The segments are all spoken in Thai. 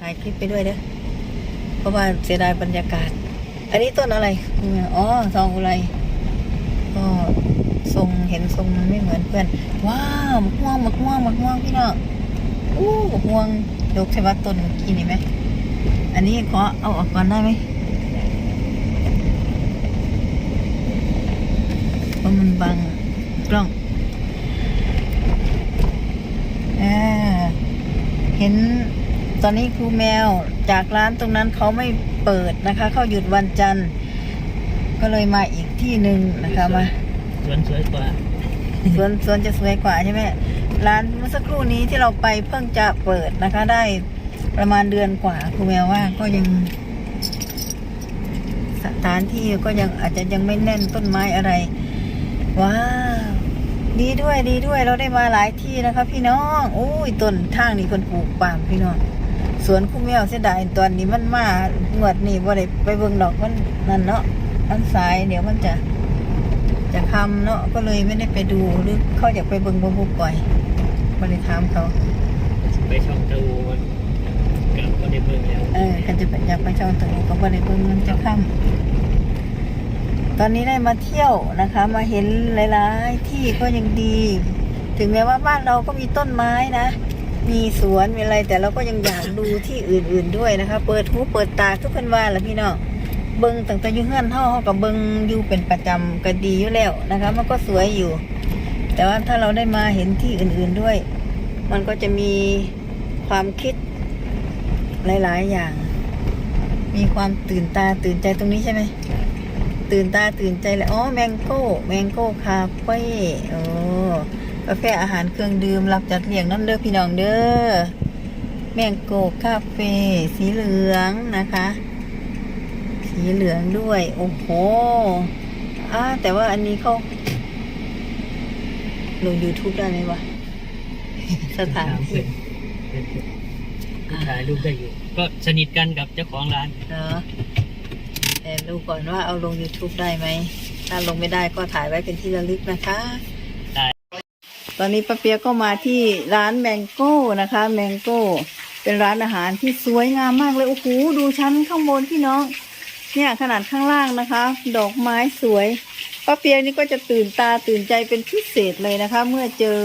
ถ่ายคลิปไปด้วยเด้อเพราะว่าเสียดายบรรยากาศ อันนี้ต้นอะไรอ๋อซองอุไรก็ทรงเห็นทรงมันไม่เหมือนเพื่อน ว้าวมะม่วงมะม่วงมะม่วงพี่น้องอู้มะม่วงดกใช่ว่าต้นเมื่อกี้นี่ไหมอันนี้ขอเอาออกก่อนได้ไหมเพราะมันบังกล้องอ่าเห็น ตอนนี้ครูแมวจากร้านตรงนั้นเขาไม่เปิดนะคะ เขาหยุดวันจันทร์ ก็เลยมาอีกที่หนึ่งนะคะมาสวนสวยกว่าสวนสวนจะสวยกว่าใช่ไหมร้านเมื่อสักครู่นี้ที่เราไปเพิ่งจะเปิดนะคะ ได้ประมาณเดือนกว่าครูแมวว่าก็ยัง สถานที่ก็ยังอาจจะยังไม่แน่นต้นไม้อะไรว้าวดีด้วยดีด้วยเราได้มาหลายที่นะคะ พี่น้องโอ้ยต้นทางนี่คนปลูกปาล์มพี่น้อง สวนครูแมวเสียดายตอนนี้มันมางวดนี่บ่ได้ไปเบิ่งดอกมันนั่นเนาะมันสายเดี๋ยวมันจะจะคำเนาะก็เลยไม่ได้ไปดูหรือเขาอยากไปเบิ่งบ่บุกปล่อยบ่ได้ถามเขาไปช่องตะวูมันกับก็ได้เบิ่งแล้วเออคันจะไปอยากไปช่องตัวนี้ก็บ่ได้เบิ่งมันจะค่ำตอนนี้ได้มาเที่ยวนะคะ มาเห็นหลาย ๆ ที่ก็ยังดี ถึงแม้ว่าบ้านเราก็มีต้นไม้นะ มีสวนมีอะไรแต่เราก็ยังอยากดูที่อื่นๆด้วยนะคะ เปิดหูเปิดตาทุกคนว่าแหละพี่น้องเบิงตั้งแต่อยู่เฮือนเฮาเฮากับเบิงอยู่เป็นประจำก็ดีอยู่แล้วนะคะ มันก็สวยอยู่ แต่ว่าถ้าเราได้มาเห็นที่อื่นๆด้วย มันก็จะมีความคิดหลายๆอย่าง มีความตื่นตาตื่นใจตรงนี้ใช่ไหมตื่นตาตื่นใจเลยอ๋อแมงโก้แมงโก้คาเฟ่โอ้ กาแฟอาหารเครื่องดื่มรับจัดเลี้ยงน้ำเด้อพี่น้องเด้อแมงโก้คาเฟ่สีเหลืองนะคะ สีเหลืองด้วย โอ้โหอ่าแต่ว่าอันนี้เขาลง YouTube ได้ไหมวะสถานถามที่เพิ่นถ่ายรูปได้อยู่ ก็สนิทกันกับเจ้าของร้านเนาะแต่ดูก่อนว่าเอาลง YouTube ได้ไหม ถ้าลงไม่ได้ก็ถ่ายไว้เป็นที่ระลึกนะคะได้ ตอนนี้ป้าเปียกก็มาที่ร้านแมงโก้นะคะแมงโก้ เป็นร้านอาหารที่สวยงามมากเลยโอ้โหดูชั้นข้างบนพี่น้อง เนี่ยขนาดข้างล่างนะคะ ดอกไม้สวยป้าเปียนี่ก็จะตื่นตาตื่นใจเป็นพิเศษเลยนะคะ เมื่อเจอ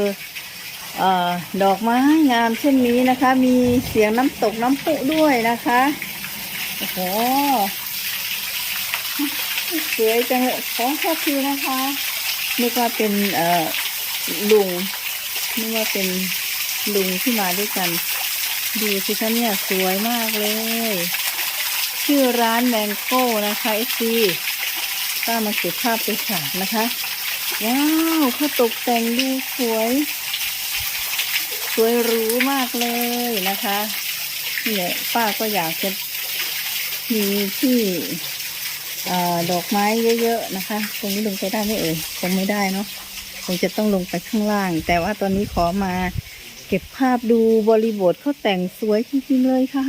เอ่อดอกไม้งามเช่นนี้นะคะ มีเสียงน้ำตกน้ำพุด้วยนะคะโอ้โหสวยจังเลยขอโทษทีนะคะนึกว่าเป็นเอ่อ ลุงนึกว่าเป็นลุงที่มาด้วยกันดูสิคะเนี่ยสวยมากเลย ชื่อร้านแมงโก้นะคะเอซีก็มาเก็บภาพไปฝากนะคะ ว้าวเขาตกแต่งดูสวย สวยหรูมากเลยนะคะเนี่ยป้าก็อยากจะมีที่อดอกไม้เยอะๆนะคะ ตรงนี้ลงไปได้ไหมเอ่ยคงไม่ได้เนาะ คงจะต้องลงไปข้างล่าง แต่ว่าตอนนี้ขอมาเก็บภาพดูบริบทเขาแต่งสวยจริงๆเลยค่ะ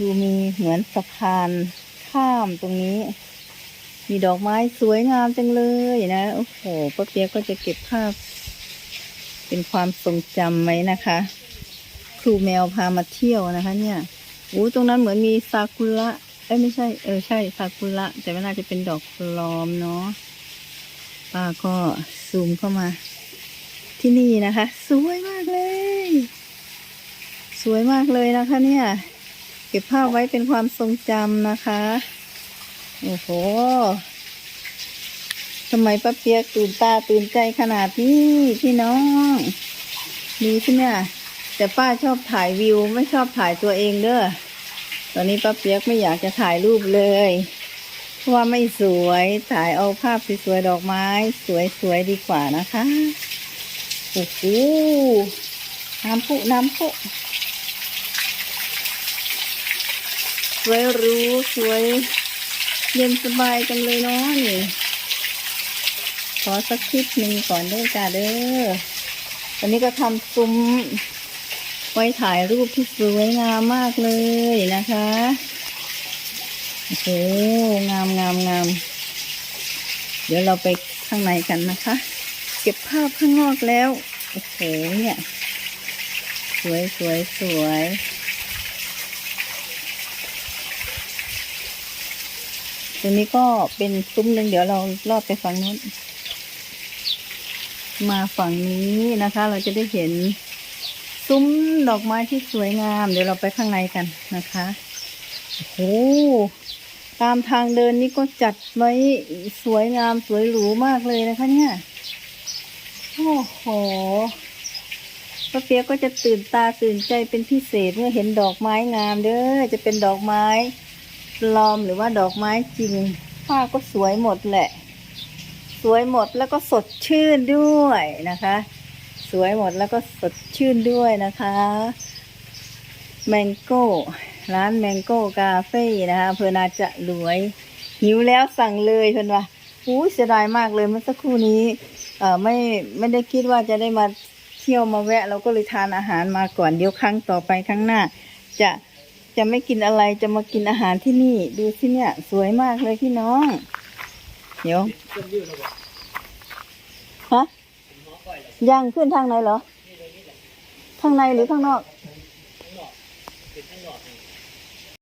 ดูมีเหมือนสะพานข้ามตรงนี้ มีดอกไม้สวยงามจังเลยนะ โอ้โหป้าเปียกก็จะเก็บภาพ เป็นความทรงจำไหมนะคะ ครูแมวพามาเที่ยวนะคะ เนี่ยโอ้ตรงนั้นเหมือนมีซากุระเอ้ยไม่ใช่ เออใช่ซากุระแต่ไม่น่าจะเป็นดอกปลอมเนาะ ป้าก็ซูมเข้ามา ที่นี่นะคะ สวยมากเลย สวยมากเลยนะคะ เนี่ย เก็บภาพไว้เป็นความทรงจำนะคะ โอ้โหทำไมป้าเปียกตื่นตาตื่นใจขนาดนี้พี่น้องดูสิเนี่ยแต่ป้าชอบถ่ายวิวไม่ชอบถ่ายตัวเองเด้อตอนนี้ป้าเปียกไม่อยากจะถ่ายรูปเลย ว่าไม่สวยถ่ายเอาภาพสวยๆดอกไม้ สวยๆดีกว่านะคะโอ้โหน้ำพุน้ำพุสวยรู้สวยเย็นสบายจังเลยเนาะนี่ขอสักคลิปหนึ่งก่อนด้อจ้าเด้อตอนนี้ก็ทำซุ้มไว้ถ่ายรูปที่สวยงามมากเลยนะคะ โอ้โหงามงามงามเดี๋ยวเราไปข้างในกันนะคะ เก็บภาพข้างนอกแล้วโอ้โหเนี่ย สวยสวยสวยตัวนี้ก็เป็นซุ้มหนึ่งเดี๋ยวเราลอดไปฝั่งนู้น มาฝั่งนี้นะคะ เราจะได้เห็นซุ้มดอกไม้ที่สวยงาม เดี๋ยวเราไปข้างในกันนะคะ โอ้ ตามทางเดินนี่ก็จัดไว้สวยงามสวยหรูมากเลยนะคะเนี่ย โอ้โหป้าเปียกก็จะตื่นตาตื่นใจเป็นพิเศษเมื่อเห็นดอกไม้งามเด้อ จะเป็นดอกไม้ปลอมหรือว่าดอกไม้จริงผ้าก็สวยหมดแหละ สวยหมดแล้วก็สดชื่นด้วยนะคะ สวยหมดแล้วก็สดชื่นด้วยนะคะ แมงโก้ ร้านแมงโก้กาเฟ่นะคะอำเพื่อนาจะรวย หิวแล้วสั่งเลยเพื่อนว่าอู้เสียดายมากเลยเมื่อสักครู่นี้เอ่อไม่ไม่ได้คิดว่าจะได้มาเที่ยวมาแวะ เราก็เลยทานอาหารมาก่อนเดี๋ยวครั้งต่อไปครั้งหน้า จะจะไม่กินอะไรจะมากินอาหารที่นี่ ดูสิเนี่ย สวยมากเลยพี่น้อง เดี๋ยวฮะยเลยย่างขึ้นทางไหนเหรอ ข้างในหรือข้างนอก ข้างนอกเป็นข้างนอก